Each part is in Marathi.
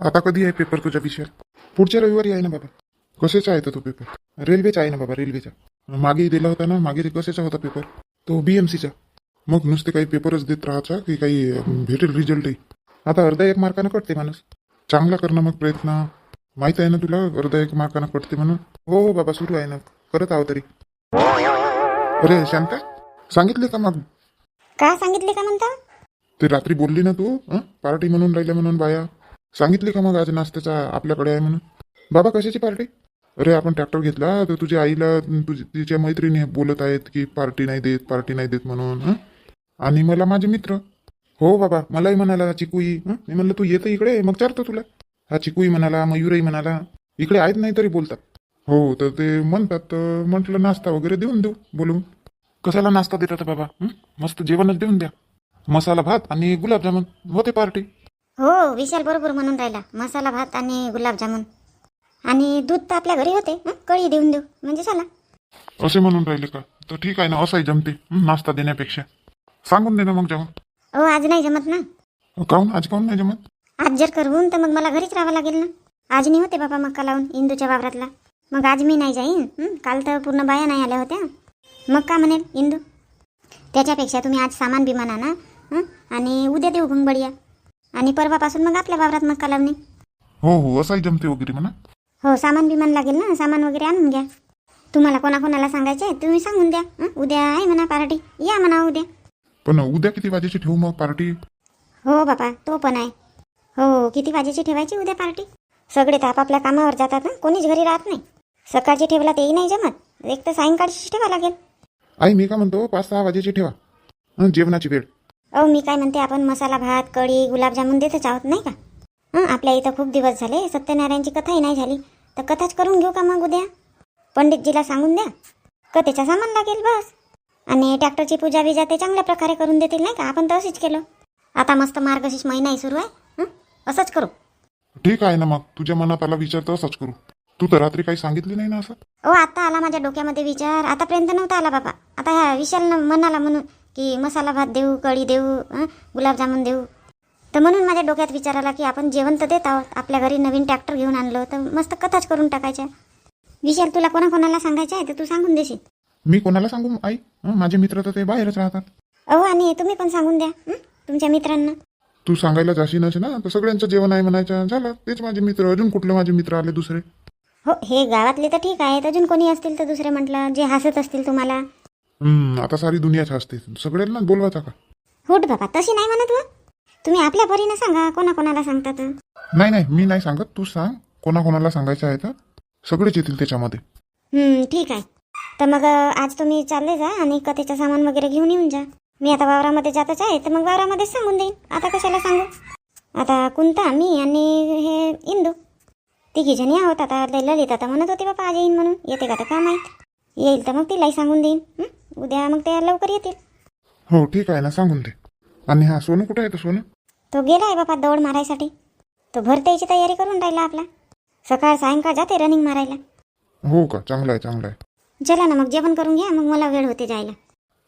आता कधी आहे पेपर तुझ्या विषयात पुढच्या रविवारी आहे ना बाबा। कशाचा आहे तो पेपर रेल्वेचा आहे ना बाबा रेल्वेचा मागे दिला होता ना मागे कशाचा होता पेपर तो बीएमसीचा मग नुसते काही पेपरच देत राहायचा की काही भेटेल रिझल्टही आता अर्धा एक मार्कानं कटते माणूस. चांगला करणं मग प्रयत्न. माहीत आहे ना तुला अर्धा एक मार्कानं कटते म्हणून? हो हो बाबा सुरू आहे ना. करत आहो तरी. अरे शांता सांगितले का मग? का सांगितले का म्हणता? ते रात्री बोलली ना तू? पार्टी म्हणून राहिल्या म्हणून बाया. सांगितली का मग आज नाश्त्याचा आपल्याकडे आहे म्हणून? बाबा कशाची पार्टी? अरे आपण ट्रॅक्टर घेतला तर तुझ्या आईला तुझी तिच्या मैत्रिणी बोलत आहेत की पार्टी नाही देत पार्टी नाही देत म्हणून हं? आणि मला माझे मित्र. हो बाबा मलाही म्हणाला चिकूई हं? मी म्हणलं तू येतं इकडे मग चारतो तुला. हा चिकूई म्हणाला मयूरही म्हणाला इकडे आहेत नाही तरी बोलतात. हो तर ते म्हणतात तर म्हटलं नाश्ता वगैरे देऊन देऊ बोलून. कशाला नाश्ता देतात बाबा हं? मस्त जेवणच देऊन द्या. मसाला भात आणि गुलाबजामुन होते पार्टी. हो विशाल बरोबर म्हणून राहिला. मसाला भात आणि गुलाबजामुन. आणि दूध तर आपल्या घरी होते हं? कळी देऊन देऊ. म्हणजे चला. असे म्हणून राहिले का? तर ठीक आहे ना असंही जमते हं, नाश्ता देण्यापेक्षा. सांगून दे ना मग जेवण. हो आज नाही जमत ना. काहून? आज काहून नाही जमत? आज जर करवून तर मग मला घरीच राहावं लागेल ना. आज नाही होते बाबा मक्का लावून इंदूच्या वावरातला. मग आज मी नाही जाईन हं? काल तर पूर्ण बाया नाही आल्या होत्या. मग का म्हणेल इंदू? त्याच्यापेक्षा तुम्ही आज सामान बिमान आणा हं? आणि उद्या देऊ भंगबडिया. आणि परवापासून मग आपल्या वावरात मक्का लावणे. हो हो असंही जमते वगैरे म्हणा. हो सामान बिमान लागेल ना सामान वगैरे आणून घ्या. तुम्हाला कोणाकोणाला सांगायचं आहे तुम्ही सांगून द्या. हं? उद्या आहे म्हणा पार्टी. या म्हणा उद्या. पण उद्या किती वाजेची ठेवू मग पार्टी? हो बापा तो पण आहे. हो किती वाजेची ठेवायची उद्या पार्टी? सगळे तर आपापल्या कामावर जातात ना कोणीच घरी राहत नाही. सकाळची ठेवला तेही नाही जमत. एक तर सायंकाळची ठेवा लागेल. आई मी का म्हणतो पाच सहा वाजेची ठेवा. हं, जेवणाची वेळ. अहो मी काय म्हणते आपण मसाला भात कढी गुलाबजामुन देतच आहोत नाही का? हं आपल्या इथं खूप दिवस झाले सत्यनारायणची कथाही नाही झाली. तर कथाच करून घेऊ का मग उद्या? पंडितजीला सांगून द्या. कथेचा सामान लागेल बस. आणि ट्रॅक्टरची पूजा बिजा ते चांगल्या प्रकारे करून देतील नाही का? आपण तर असेच केलं. आता मस्त मार्गशीर्ष महिनाही सुरू आहे हं? असंच करू. ठीक आहे ना मग. तुझ्या मनात आला विचार तर असंच करू. तू तर रात्री काही सांगितली नाही ना असं? ओ आता आला माझ्या डोक्यामध्ये विचार. आतापर्यंत नव्हता आला बाबा. आता ह्या विशाल म्हणाला म्हणून की मसाला भात देऊ कढी देऊ गुलाबजामुन देऊ. तर म्हणून माझ्या डोक्यात विचार आला की आपण जेवण तर देत आहोत. आपल्या घरी नवीन ट्रॅक्टर घेऊन आणलं तर मस्त कथाच करून टाकायच्या. विशाल तुला कोणाकोणाला सांगायचं आहे? तर तू सांगून देशील. मी कोणाला सांगू आई? माझे मित्र तर ते बाहेरच राहतात. अहो आणि तुम्ही पण सांगून द्या. हं, तुमच्या मित्रांना. तू सांगायला जाशीनच ना. तर सगळ्यांचं जेवण आहे म्हणायचं. झालं. तेच माझे मित्र. अजून कुठले माझे मित्र आले दुसरे? हो हे गावातले तर ठीक आहे अजून कोणी असतील तर दुसरे म्हटलं. जे हसत असतील तुम्हाला. हम्म, आता सारी दुनियाच असते सगळ्यांना बोलवायचा का? हुट बाबा तशी नाही म्हणत हो तुम्ही आपल्या परीनं सांगा कोणाकोणाला सांगतात. नाही नाही मी नाही सांगत. तू सांग कोणाकोणाला सांगायचं आहे तर. सगळेच येतील त्याच्यामध्ये. ठीक आहे. तर मग अ, आज तुम्ही चालले जा आणि कथेचं सामान वगैरे घेऊन येऊन जा. मी आता वावरामध्ये जातच आहे तर मग वावरामध्येच सांगून देईन. आता कशाला सांगू? आता कुंता मी आणि हे इंदू. तिघी जणी आहोत आता ललित आता म्हणत होते बाबा आज येईन म्हणून. येते का तर का माहीत? येईल तर मग तिलाही सांगून देईन. हं? उद्या मग ते लवकर येतील. हो ठीक आहे ना सांगून दे. आणि हा सोनू कुठे आहे तर सोनू? तो गेला आहे बाबा दौड मारायसाठी. तो भरतेची तयारी करून राहिला आपला. सकाळ सायंकाळ जाते रनिंग मारायला. हो का? चांगलं आहे चांगलं आहे. चला ना मग जेवण करून घ्या मग मला वेळ होते जायला.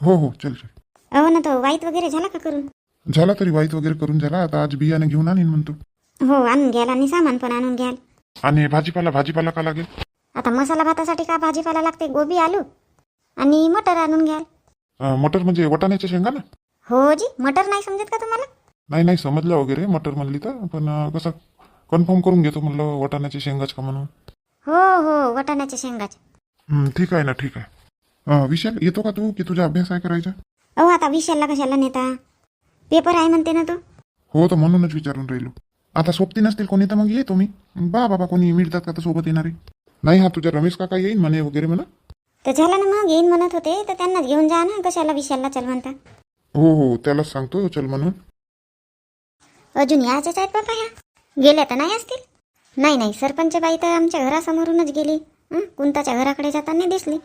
हो हो चल चल. अहो ना तो वाईट वगैरे झाला का करून? झाला तरी वाईट वगैरे करून झाला. आता आज बियाणे घेऊन आणीन म्हणतो. हो आणून घ्याल आणि सामान पण आणून घ्याल. आणि भाजीपाला भाजीपाला का लागेल? आता मसाला भातासाठी का भाजीपाला लागते? गोबी आलू? आणि मटर आणून घ्याल. अं, मटर म्हणजे वटाण्याच्या शेंगा ना? हो जी मटर नाही समजत का तुम्हाला? नाही नाही समजलं वगैरे मटर म्हणली तर. पण अं, कसं कन्फर्म करून घेतो म्हणलं वटाण्याची शेंगाच का म्हणून? हो हो वटाण्याच्या शेंगाच्या हं, ठीक आहे ना ठीक आहे. अं, विशाल येतो का तू की तुझा अभ्यास आहे करायचा? अहो आता विशालला कशाला नेता? पेपर आहे म्हणते ना तो. हो तर म्हणूनच विचारून राहिलो. आता सोबती नसतील कोणी तर मग येतो मी बा बाबा कोणी मिळतात का तर सोबत येणारे? नाही हा तुझा रमेश काका येईन म्हणे वगैरे म्हणा. तर झाला ना मग येईन म्हणत होते तर त्यांनाच घेऊन जा ना कशाला विशालला चल म्हणता. हो हो त्यालाच सांगतो चल म्हणून. अजून याच्याच आहेत बाबा ह्या. गेल्या तर नाही असतील. नाही नाही सरपंच बाई तर आमच्या घरासमोरूनच गेली. हं, कुंताच्या घराकडे जाताना दिसली.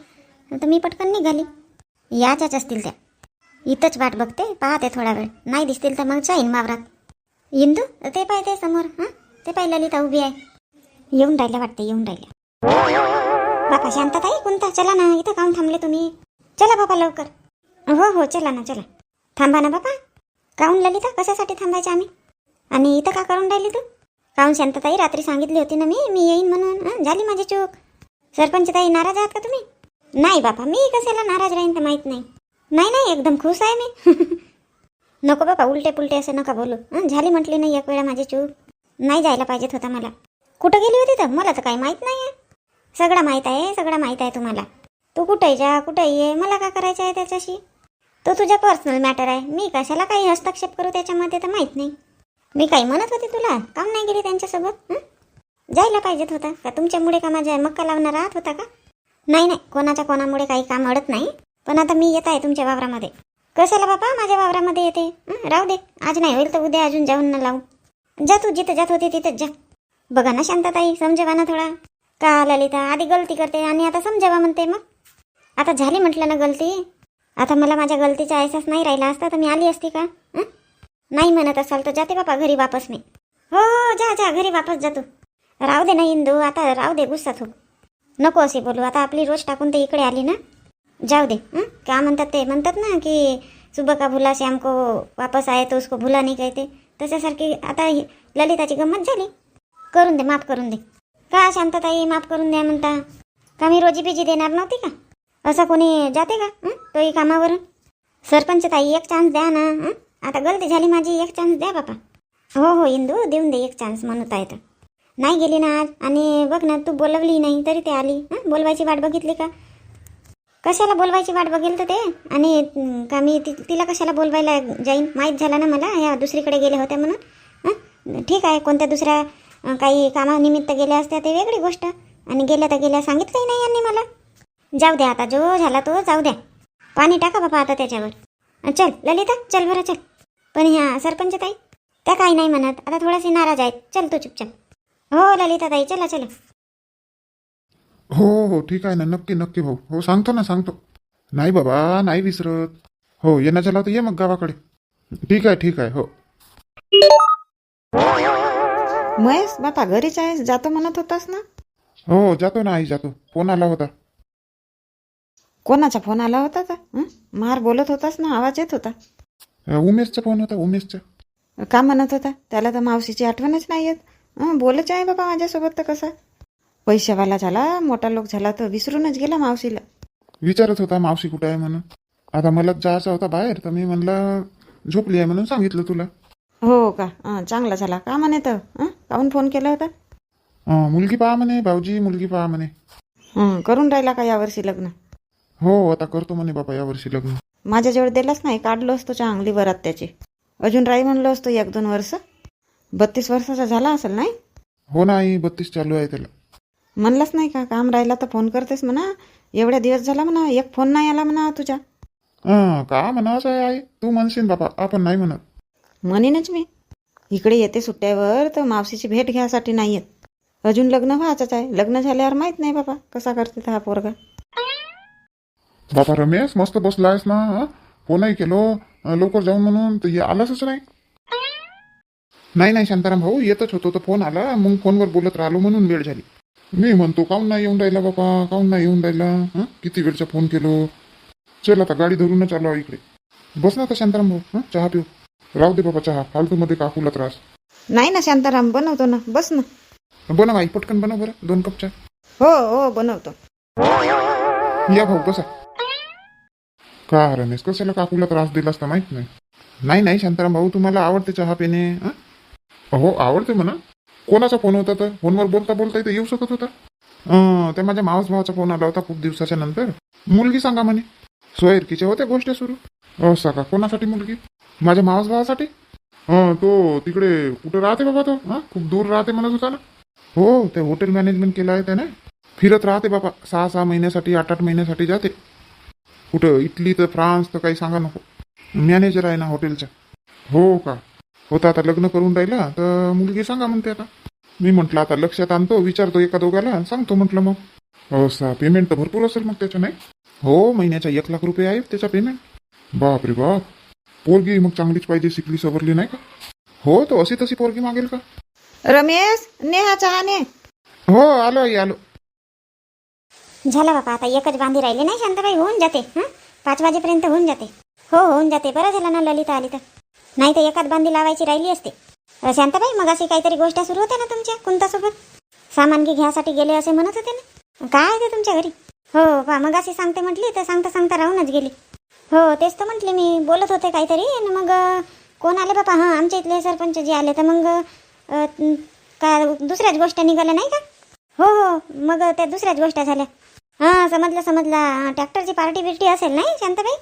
तर मी पटकन निघाली. याच्याच असतील त्या. इथंच वाट बघते पाहते थोडा वेळ. नाही दिसतील तर मग जाईन वावरात. इंदू ते ते समोर. हं ते पाय ललिता उभी आहे. येऊन राहिल्या वाटते येऊन राहिल्या. बापा शांतताई कोणता? चला ना इथं काऊन थांबले तुम्ही. चला बाबा लवकर. हो हो चला ना चला. थांबा ना बाबा काऊन ललिता कशासाठी थांबायचं आम्ही? आणि इथं का करून राहिली तू? काहून शांतताई रात्री सांगितली होती ना मी मी येईन म्हणून. झाली माझी चूक. सरपंच ताई नाराज आहात का तुम्ही? नाही बापा मी कशाला नाराज राहीन तर माहीत नाही. नाही नाही एकदम खुश आहे मी. नको बाबा उलटे पुलटे असं नका बोलू. झाली म्हटली नाही एक वेळा माझी चूक. नाही जायला पाहिजेत होता मला. कुठं गेली होती तर? मला तर काही माहीत नाही आहे सगळं माहीत आहे सगळं माहीत आहे तुम्हाला. तू कुठे जा कुठे ये मला का करायचं आहे त्याच्याशी? तो तुझा पर्सनल मॅटर आहे. मी कशाला काही हस्तक्षेप करू त्याच्यामध्ये तर माहीत नाही. मी काही म्हणत होते तुला? काम नाही गेली त्यांच्यासोबत जायला पाहिजेत होता. का तुमच्यामुळे का माझ्या मक्का लावणार आहात होता का? नाही नाही. कोणाच्या कोणामुळे काही काम अडत नाही. पण आता मी येत आहे तुमच्या वावरामध्ये. कशाला बापा? माझ्या वावरामध्ये येते. राहू दे. आज नाही होईल तर उद्या अजून जाऊन ना लावू. जा तू जिथं जात होती तिथंच जा. बघा ना शांतताई समजवा ना थोडा. का ललिता? आधी गलती करते आणि आता समजावा म्हणते मग. आता झाली म्हटलं ना गलती? आता मला माझ्या गलतीचा अहसास नाही राहिला असता तर मी आली असती का? नाही म्हणत असाल तर जाते बापा घरी वापस मी. हो, हो जा जा घरी वापस जातो राहू दे ना इंदू आता राहू दे गुस्सा थोड नको असे बोलू आता आपली रोज टाकून ते इकडे आली ना. जाऊ दे का म्हणतात ते? म्हणतात ना की सुबह का भुला से हमको वापस आए तो उसको भुला नाही कहते. तशासारखी आता ललिताची गंमत झाली. करून दे माफ करून दे. का शांतताई माफ करून द्या म्हणता. का मी रोजी बिजी देणार नव्हती का? असं कोणी जाते का? तोही कामावरून. सरपंच ताई एक चान्स द्या ना. आता गलती झाली माझी एक चान्स द्या बापा. हो हो इंदू देऊन दे एक चान्स म्हणत आहे तर. नाही गेली ना आज. आणि बघ ना तू बोलवली नाही तरी ते आली. बोलवायची वाट बघितली का? कशाला बोलवायची वाट बघेल तर ते? आणि का मी ति- तिला कशाला बोलवायला जाईन? माहीत झालं ना मला ह्या दुसरीकडे गेले होत्या म्हणून. ठीक आहे कोणत्या दुसऱ्या काही कामानिमित्त गेल्या असत्या ते वेगळी गोष्ट. आणि गेल्या तर गेल्या सांगितलंही नाही यांनी मला. जाऊ द्या आता जो झाला तो जाऊ द्या पाणी टाका बाबा आता त्याच्यावर. चल ललिता चल बरं चल. पण ह्या सरपंच ताई त्या काही नाही म्हणत. आता थोडेसे नाराज आहेत. चल तू चुपचाप. हो ललिता ताई चला चला. हो हो ठीक आहे ना. नक्की नक्की भाऊ. हो सांगतो ना सांगतो. नाही बाबा नाही विसरत. हो ये ना चला तर ये मग गावाकडे. ठीक आहे ठीक आहे हो. महेश बापा घरीच आहेस जातो म्हणत होतास ना? हो जातो ना आई जातो. फोन आला होता. कोणाचा फोन आला होता का? हं? मार बोलत होतास ना आवाज येत होता. अ, उमेशचा फोन होता उमेशचा. का म्हणत होता? त्याला तर मावशीची आठवणच नाही येत. हं, बोलच आहे बाबा माझ्यासोबत तर कसा? पैशावाला झाला मोठा लोक झाला तर विसरूनच गेला मावशीला. विचारत होता मावशी कुठं आहे म्हणून. आता मला जायचा होता बाहेर तर मी म्हणलं झोपली आहे म्हणून सांगितलं तुला. हो का? हं, चांगला झाला. का म्हणे तर? हं? काहून फोन केला होता? अ, मुलगी पहा म्हणे भाऊजी मुलगी पहा म्हणे. हं, करून राहिला का यावर्षी लग्न? हो आता करतो म्हणे बाबा यावर्षी लग्न. माझ्याजवळ दिलाच नाही काढलो असतो चांगली बरात त्याची. अजून राही म्हणलो असतो एक दोन वर्ष. बत्तीस वर्षाचा झाला असेल नाही? हो ना आई बत्तीस चालू आहे त्याला. म्हणलाच नाही का? काम राहिला तर फोन करतेस म्हणा. एवढ्या दिवस झाला म्हणा एक फोन नाही आला म्हणा तुझ्या. अं, का म्हणावंच आहे आई? तू म्हणशील बाबा आपण नाही म्हणत. म्हणेनच मी. इकडे येते सुट्ट्यावर तर मावशीची भेट घ्यायसाठी नाही येत. अजून लग्न व्हायचंच आहे. लग्न झाल्यावर माहीत नाही बाबा कसा करते तर हा पोरगा. बाबा रमेश मस्त बसला आहेस ना हं? फोनही केलो अं, लवकर जाऊन म्हणून तर हे आलासच नाही. नाही नाही शांताराम भाऊ येतच होतो तर फोन आला मग फोनवर बोलत राहिलो म्हणून वेळ झाली. मी म्हणतो काऊन नाही येऊन राहिला बाबा? काऊन नाही येऊन राहिला? हं? किती वेळचा फोन केलो? चल आता गाडी धरूनच आलो इकडे. बस ना आता शांताराम भाऊ हं? चहा पिऊ. राहू दे बाबा चहा. फालतूमध्ये काकूला त्रास? नाही ना शांताराम बनवतो ना. बस ना. बनव आई पटकन बनव बरं. दोन कप चहा. हो हो बनवतो. या भाऊ बसा. का रमेश कशाला काकूला त्रास दिलास तर माहीत नाही. नाही नाही शांताराम भाऊ तुम्हाला आवडते चहा पिणे हं? हो आवडते म्हणा. कोणाचा फोन होता तर? फोनवर बोलता बोलता इथं येऊ शकत होता? अं, त्या माझ्या मावस भावाचा फोन आला होता खूप दिवसाच्या नंतर. मुलगी सांगा म्हणे. सोयरकीच्या होत्या गोष्टी सुरू. हो सांगा कोणासाठी मुलगी? माझ्या मावस भावासाठी? हं, तो तिकडे कुठे राहते बाबा तो? हा खूप दूर राहते म्हणत होता ना. हो ते हॉटेल मॅनेजमेंट केलं आहे त्याने. फिरत राहते बाबा सहा सहा महिन्यासाठी आठ आठ महिन्यासाठी जाते. कुठं इटली तर फ्रान्स तर काही सांगा नको. मॅनेजर आहे ना हॉटेलचा हो का? होता आता लग्न करून राहिला तर मुलगी सांगा म्हणते आता. मी म्हटलं आता लक्षात आणतो विचारतो एका दोघाला सांगतो म्हटलं मग. हो सा पेमेंट तर भरपूर असेल मग त्याचं नाही? हो महिन्याचा एक लाख रुपये आहे त्याचा पेमेंट बाप रे बाप. पोरगी मग चांगलीच पाहिजे शिकली सवरली नाही का? हो तो अशी तशी पोरगी मागेल का? रमेश नेहा चहा ने. हो आलो आई आलो. झालं बाबा आता एकच बांधी राहिली नाही शांताबाई होऊन जाते हं? पाच वाजेपर्यंत होऊन जाते. हो होऊन जाते बरं झालं ना ललिता आली तर. नाही तर एकाच बांधी लावायची राहिली असते. अ, शांताबाई मग अशी काहीतरी गोष्ट सुरू होते ना तुमच्या कुंतासोबत? सामान घे घ्यासाठी गेले असे म्हणत होते ना? काय आहे ते तुमच्या घरी? हो पा मग अशी सांगते म्हटली तर सांगता सांगता राहूनच गेली. हो तेच तर म्हटले मी. बोलत होते काहीतरी. आणि मग कोण आले बापा? हां आमच्या इथले सरपंच जे आले. तर मग का दुसऱ्याच गोष्टी निघाल्या नाही का? हो हो. मग त्या दुसऱ्याच गोष्टी झाल्या. हां समजलं समजलं. ट्रॅक्टरची पार्टी बिर्टी असेल नाही शांताबाई?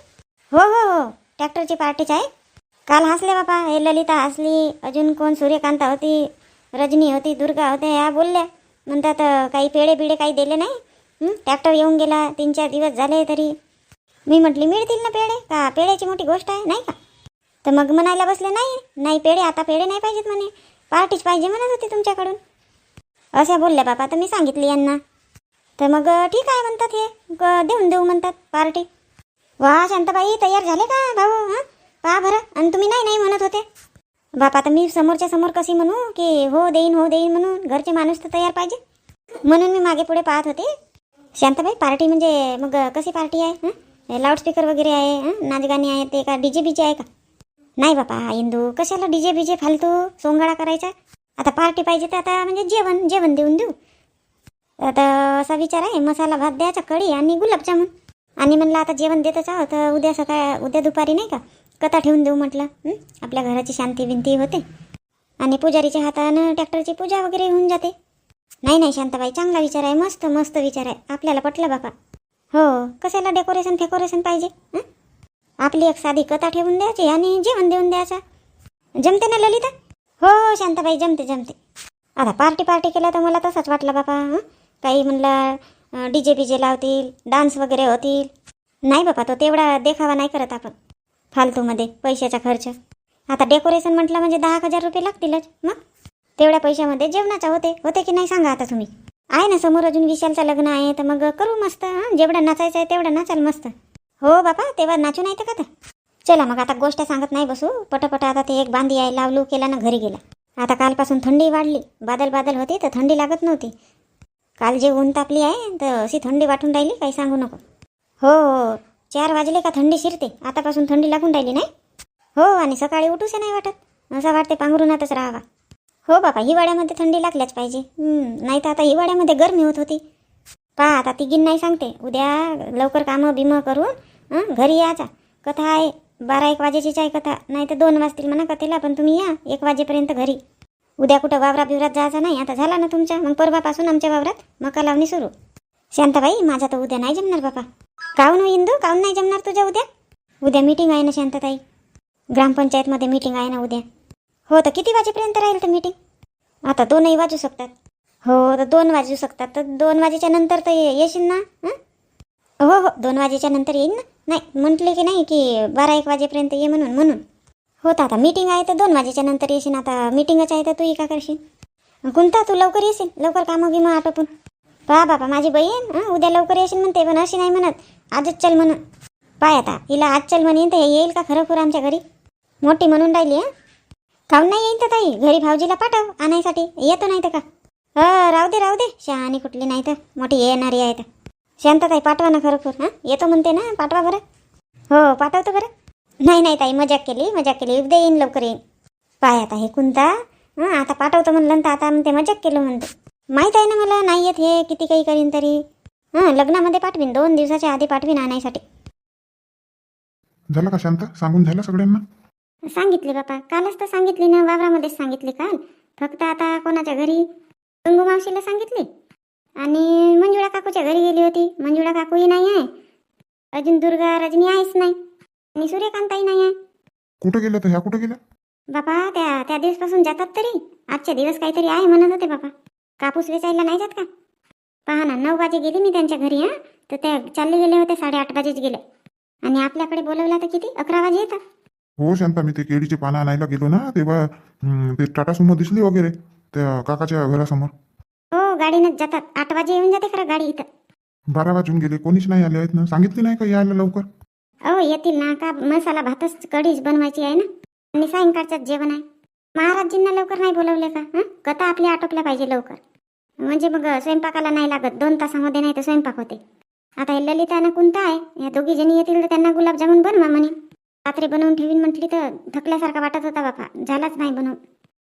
हो हो हो. ट्रॅक्टरची पार्टीच आहे. काल हसले बापा. हे ललिता हसली. अजून कोण? सूर्यकांता होती. रजनी होती. दुर्गा होत्या. या बोलल्या. म्हणतात काही पेढे बिडे काही दिले नाही? ट्रॅक्टर येऊन गेला. तीन चार दिवस झाले तरी. मी म्हटली मिळतील ना पेढे? का पेढ्याची मोठी गोष्ट आहे? नाही का? तर मग म्हणायला बसले नाही नाही पेढे आता पेढे नाही पाहिजेत म्हणे. पार्टीच पाहिजे म्हणत होते तुमच्याकडून. अशा बोलल्या बापा तर मी सांगितली यांना. तर मग ठीक आहे म्हणतात हे. देऊन देऊ म्हणतात पार्टी. वा शांताबाई तयार झाले का भाऊ हां? पहा बरं आणि तुम्ही नाही नाही म्हणत होते? बापा तर मी समोरच्या समोर कशी म्हणू? की हो देईन हो देईन म्हणून घरचे माणूस तर तयार पाहिजे? म्हणून मी मागे पुढे पाहत होते. शांताबाई पार्टी म्हणजे मग कशी पार्टी आहे हां? लाऊडस्पीकर वगैरे आहे नाच नाचगाणी आहे ते का डी जे बीजे आहे का? नाही बापा इंदू कशाला डी जे बीजे फालतू सोंगाळा करायचा? आता पार्टी पाहिजे तर आता म्हणजे जेवण जेवण देऊन देऊ. आता असा विचार आहे मसाला भात द्यायचा कढी आणि गुलाबजामुन. आणि म्हणलं आता जेवण देतच आहोत तर उद्या सकाळ उद्या दुपारी नाही का? कथा ठेवून देऊ म्हटलं आपल्या घराची शांती विनती होते. आणि पुजारीच्या हातानं ट्रॅक्टरची पूजा वगैरे होऊन जाते. नाही नाही शांताबाई चांगला विचार आहे मस्त मस्त विचार आहे. आपल्याला पटलं बापा. हो कशाला डेकोरेशन फेकोरेशन पाहिजे? हं? आपली एक साधी कथा ठेवून द्यायची आणि जेवण देऊन द्यायचं. जमते ना ललिता? हो हो शांताबाई जमते जमते. आता पार्टी पार्टी केल्या तर मला तसाच वाटलं बापा हं? काही म्हणलं डी जे बीजे लावतील डान्स वगैरे होतील. नाही बापा तो तेवढा देखावा नाही करत आपण. फालतूमध्ये पैशाचा खर्च. आता डेकोरेशन म्हटलं म्हणजे दहा हजार रुपये लागतीलच मग? तेवढ्या पैशामध्ये जेवणाचा होते. होते की नाही सांगा आता तुम्ही? आहे ना समोर अजून विशालचं लग्न आहे तर मग करू मस्त हां? जेवढं नाचायचं आहे तेवढं नाचाल मस्त. हो बापा तेव्हा नाचू नाही तर का तर? चला मग आता गोष्ट सांगत नाही बसू. पटापट आता ते एक बांधी आहे लावलू केला ना घरी गेला. आता कालपासून थंडी वाढली. बादल बादल होती तर थंडी लागत नव्हती. काल जे ऊन तापली आहे तर अशी थंडी वाटून राहिली काही सांगू नको. हो हो चार वाजले का थंडी शिरते. आतापासून थंडी लागून राहिली नाही? हो आणि सकाळी उठूसे नाही वाटत. असं वाटते पांघरूनातच राहावा. हो बापा हिवाळ्यामध्ये थंडी लागल्याच पाहिजे. नाही तर आता हिवाळ्यामध्ये गरमी होत होती. पहा आता तिघीन नाही सांगते. उद्या लवकर कामं बिमं करून घरी याचा कथा आहे बारा एक वाजेचीच आहे कथा. नाही तर दोन वाजतील म्हणा कथेला पण तुम्ही या एक वाजेपर्यंत घरी. उद्या कुठं वावरा बिवरात जायचं नाही आता झाला ना तुमच्या. मग परवापासून आमच्या वावरात मका लावणी सुरू. शांताबाई माझा तर उद्या नाही जमणार बापा काऊन हो इंदू? काऊन नाही जमणार तुझ्या उद्या? उद्या मीटिंग आहे ना शांतताई. ग्रामपंचायतमध्ये मीटिंग आहे ना उद्या. हो तर किती वाजेपर्यंत राहील तर मीटिंग आता दोनही वाजू शकतात. हो तर दोन वाजू शकतात. तर दोन वाजेच्या नंतर तर ये- येशील ना? हो? हो दोन वाजेच्या नंतर येईन ना? नाही म्हटले की नाही की बारा एक वाजेपर्यंत ये म्हणून म्हणून. हो तर आता मीटिंग आहे तर दोन वाजेच्या नंतर येशील. आता मीटिंगच आहे तर तू का करशील? कोणता तू लवकर येशील. लवकर कामं गिमं आटोपून पहा बाबा माझी बहीण उद्या लवकर येशील म्हणते पण अशी नाही म्हणत. आजच चल म्हणून. पाय आता हिला आज चल म्हणेन तर हे येईल का खरोखर आमच्या घरी? मोठी म्हणून राहिली हां? काऊन नाही येईन तर ताई? घरी भाऊजीला पाठव आणायसाठी. येतो नाही तर का? हो राहू दे राहू दे. शहाणी कुठली नाही तर. मोठी येणारी आहे तर. शांतताई पाठवा ना खरोखर हां? येतो म्हणते ना पाठवा बरं. हो पाठवतो बरं. नाही नाही ताई मजाक केली मजाक केली. उद्या येईन लवकर येईन. पाय आता हे कोणता हां आता पाठवतो म्हणलं तर आता म्हणते मजाक केलं म्हणते. माहीत आहे ना मला नाही येत हे किती काही करीन तरी. हां लग्नामध्ये पाठवीन दोन दिवसाच्या आधी पाठवीन आणायसाठी. झालं का शांत? सांगून झालं सगळ्यांना? सांगितले बापा. कालच तर सांगितली ना वावरामध्येच सांगितले काल. फक्त आता कोणाच्या घरी? गंगू मावशीला सांगितले. आणि मंजुळा काकूच्या घरी गेली होती. मंजुळा काकूही नाही आहे. अजून दुर्गा रजनी आहेच नाही. आणि सूर्यकांताही नाही आहे. कुठं गेलं तर ह्या कुठं गेल्या? बापा त्या त्या दिवसपासून जातात तरी. आजच्या दिवस काहीतरी आहे म्हणत होते बापा. कापूस वेचायला नाही जात का? पहा ना नऊ वाजे गेली मी त्यांच्या घरी हां. तर त्या चालले गेले होते साडेआठ वाजेच गेले आणि आपल्याकडे बोलवला तर किती? अकरा वाजे येतात. हो शांता मी ते केळीचे पानं आणायला गेलो ना तेव्हा हं, ते टाटा सुमो दिसली वगैरे त्या काकाच्या घरासमोर. हो गाडीनंच जातात. आठ वाजे येऊन जाते खरं गाडी इथं. बारा वाजून गेले कोणीच नाही आले आहेत ना? सांगितले नाही का यायला लवकर? अहो येतील ना का मसाला भातच कढीच बनवायची आहे ना? आणि सायंकाळच्याच जेवण आहे. महाराजजींना लवकर नाही बोलवले का? हं? कथा आपली आटोपल्या पाहिजे लवकर. म्हणजे मग स्वयंपाकाला नाही लागत. दोन तासामध्ये नाही तर स्वयंपाक होते. आता हे ललिता ना कोणता आहे. या दोघी जणी येतील तर त्यांना गुलाबजामुन बनवा म्हणे. रात्री बनवून ठेवीन म्हटली तर थकल्यासारखा वाटत होता बापा. झालाच नाही बनवून.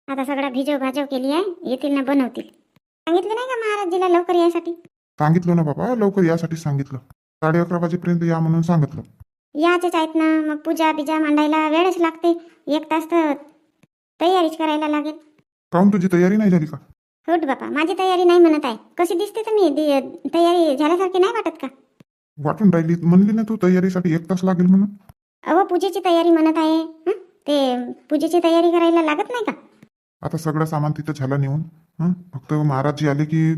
आता सगळा भिजव भाजव केली आहे. येतील ना बनवतील. सांगितलं नाही का महाराजजीला लवकर यायसाठी? सांगितलं ना बाबा लवकर यासाठी सांगितलं. साडे अकरा वाजेपर्यंत या म्हणून सांगितलं. याचेच आहेत ना. मग पूजा बिजा मांडायला वेळच लागते. एक तास तर तयारीच करायला लागेल. काहून तुझी तयारी नाही झाली का? होट बापा. माझी तयारी नाही म्हणत आहे. कशी दिसते तर मी? दि- तयारी झाल्यासारखी नाही वाटत का? वाटून राहिली. म्हणली ना तू तयारीसाठी एक तास लागेल म्हणून. अहो पूजेची तयारी म्हणत आहे. हं? ते पूजेची तयारी करायला लागत नाही का? आता सगळं सामान तिथं झालं नेऊन. हं? फक्त महाराजजी आले की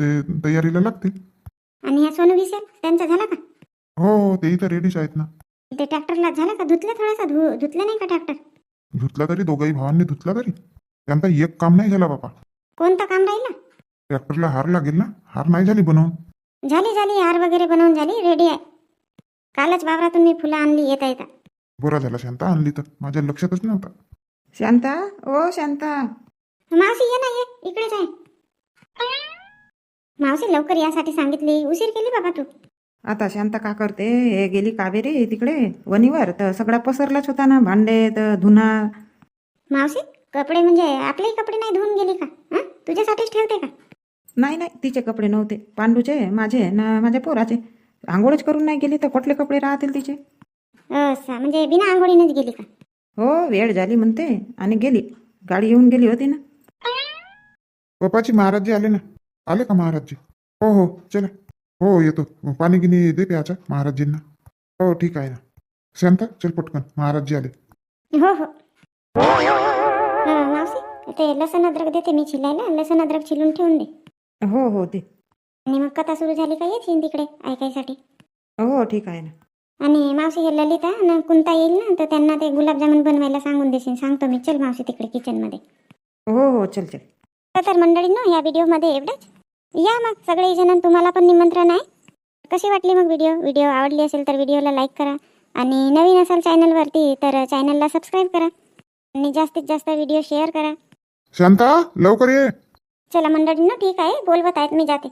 ते तयारीला लागते आणि ह्या सोनू विसेल? त्यांचा झाला का? हो हो तेही तर रेडीच आहेत ना. ते ट्रॅक्टरला झालं का? धुतलं थोडासा? धु धुतलं नाही का ट्रॅक्टर? धुतला तरी दोघाही भावांनी धुतला तरी. त्यांचा एक काम नाही झाला बाबा कोणतं काम राहिलं? ट्रॅक्टरला हार लागेल ना? हार नाही झाली बनवून. झाली झाली हार वगैरे बनवून झाली? रेडी आहे. कालच वावरातून मी फुलं आणली येता येता. बरं झाला शांता आणली तर. माझ्या लक्षातच नव्हता. शांता ओ शांता. मावशी ये ना ये. इकडेच आहे. मावशी लवकर यासाठी सांगितली. उशीर केली बाबा तू. आता शांता का करते? हे गेली कावेरी तिकडे वणीवर. तर सगळा पसरलाच होता ना भांडे तर धुना. मावशी कपडे म्हणजे आपलेही कपडे नाही धुवून गेली का? हं? तुझ्यासाठीच ठेवते का? नाही नाही तिचे कपडे नव्हते. पांडूचे माझे ना माझ्या पोराचे. आंघोळच करून नाही गेली तर कुठले कपडे राहतील तिचे? असं म्हणजे बिना आंघोळीनेच गेली का? हो वेळ झाली म्हणते आणि गेली. गाडी येऊन गेली होती ना. पप्पाची महाराजजी आले ना. आले का महाराजजी? हो हो चला. हो येतो. पाणी गिनी दे प्याचा महाराजजींना. हो ठीक आहे ना. शांता चल पटकन. महाराजजी आले. हो हो. मावशी ते लसण अद्रक देते मी छिलायला लसण अद्रक छिलून ठेवून दे. हो हो ते आणि मग कथा सुरू झाली का येशील तिकडे ऐकायसाठी? हो ठीक आहे ना. आणि मावशी हे ललिता आणि कुंता येईल ना तर त्यांना ते गुलाबजामुन बनवायला सांगून देशील सांगतो मी. चल मावशी तिकडे किचनमध्ये हो हो चल चल. तर मंडळींनो या व्हिडिओमध्ये एवढंच. या मग सगळे जण तुम्हाला पण निमंत्रण आहे. कशी वाटली मग व्हिडिओ? व्हिडिओ आवडली असेल तर व्हिडिओला लाईक करा. आणि नवीन असाल चॅनलवरती तर चॅनलला सबस्क्राईब करा. आणि जास्तीत जास्त व्हिडिओ शेअर करा. शांता लवकर ये. चला मंडळींनो ठीक आहे. बोलवत आहेत मी जाते.